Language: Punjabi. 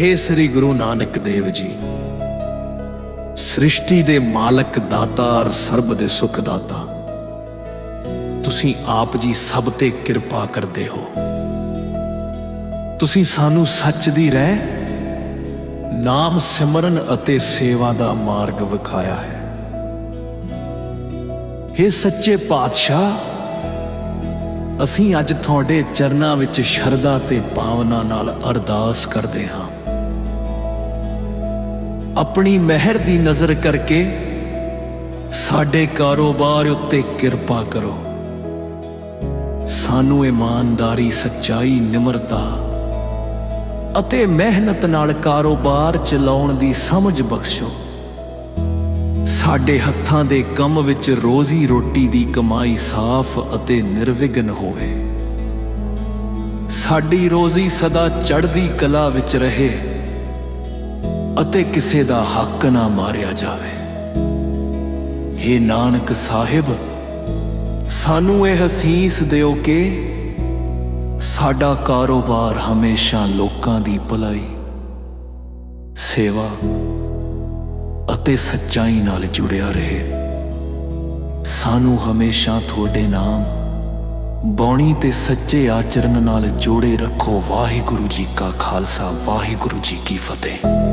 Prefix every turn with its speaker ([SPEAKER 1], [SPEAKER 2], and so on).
[SPEAKER 1] ਹੇ ਸ੍ਰੀ ਗੁਰੂ ਨਾਨਕ ਦੇਵ ਜੀ, ਸ੍ਰਿਸ਼ਟੀ ਦੇ ਮਾਲਕ ਦਾਤਾਰ ਸਰਬ ਦੇ ਸੁਖ ਦਾਤਾ, ਤੁਸੀਂ ਆਪ ਜੀ ਸਭ ਤੇ ਕਿਰਪਾ ਕਰਦੇ ਹੋ। ਤੁਸੀਂ ਸਾਨੂੰ ਸੱਚ ਦੀ ਰਹਿ, ਨਾਮ ਸਿਮਰਨ ਅਤੇ ਸੇਵਾ ਦਾ ਮਾਰਗ ਵਿਖਾਇਆ ਹੈ। ਹੇ ਸੱਚੇ ਪਾਤਸ਼ਾਹ, ਅਸੀਂ ਅੱਜ ਤੁਹਾਡੇ ਚਰਨਾਂ ਵਿੱਚ ਸ਼ਰਧਾ ਤੇ ਭਾਵਨਾ ਨਾਲ ਅਰਦਾਸ ਕਰਦੇ ਹਾਂ। ਆਪਣੀ ਮਹਿਰ ਦੀ ਨਜ਼ਰ ਕਰਕੇ ਸਾਡੇ ਕਾਰੋਬਾਰ ਉੱਤੇ ਕਿਰਪਾ ਕਰੋ। ਸਾਨੂੰ ਇਮਾਨਦਾਰੀ, ਸੱਚਾਈ, ਨਿਮਰਤਾ ਅਤੇ ਮਿਹਨਤ ਨਾਲ ਕਾਰੋਬਾਰ ਚਲਾਉਣ ਦੀ ਸਮਝ ਬਖਸ਼ੋ। ਸਾਡੇ ਹੱਥਾਂ ਦੇ ਕੰਮ ਵਿੱਚ ਰੋਜ਼ੀ ਰੋਟੀ ਦੀ ਕਮਾਈ ਸਾਫ਼ ਅਤੇ ਨਿਰਵਿਘਨ ਹੋਵੇ। ਸਾਡੀ ਰੋਜ਼ੀ ਸਦਾ ਚੜ੍ਹਦੀ ਕਲਾ ਵਿੱਚ ਰਹੇ। ਅਤੇ ਕਿਸੇ ਦਾ ਹੱਕ ਨਾ ਮਾਰਿਆ ਜਾਵੇ। हे ਨਾਨਕ ਸਾਹਿਬ, ਸਾਨੂੰ ਇਹ ਹਸੀਸ ਦਿਓ ਕਿ ਸਾਡਾ ਕਾਰੋਬਾਰ ਹਮੇਸ਼ਾ ਲੋਕਾਂ ਦੀ ਭਲਾਈ, ਸੇਵਾ ਅਤੇ ਸੱਚਾਈ ਨਾਲ ਜੁੜਿਆ ਰਹੇ। ਸਾਨੂੰ ਹਮੇਸ਼ਾ ਤੁਹਾਡੇ ਨਾਮ, ਬੌਣੀ ਤੇ ਸੱਚੇ ਆਚਰਨ ਨਾਲ ਜੋੜੇ ਰੱਖੋ। ਵਾਹਿਗੁਰੂ ਜੀ ਕਾ ਖਾਲਸਾ, ਵਾਹਿਗੁਰੂ ਜੀ ਕੀ ਫਤਿਹ।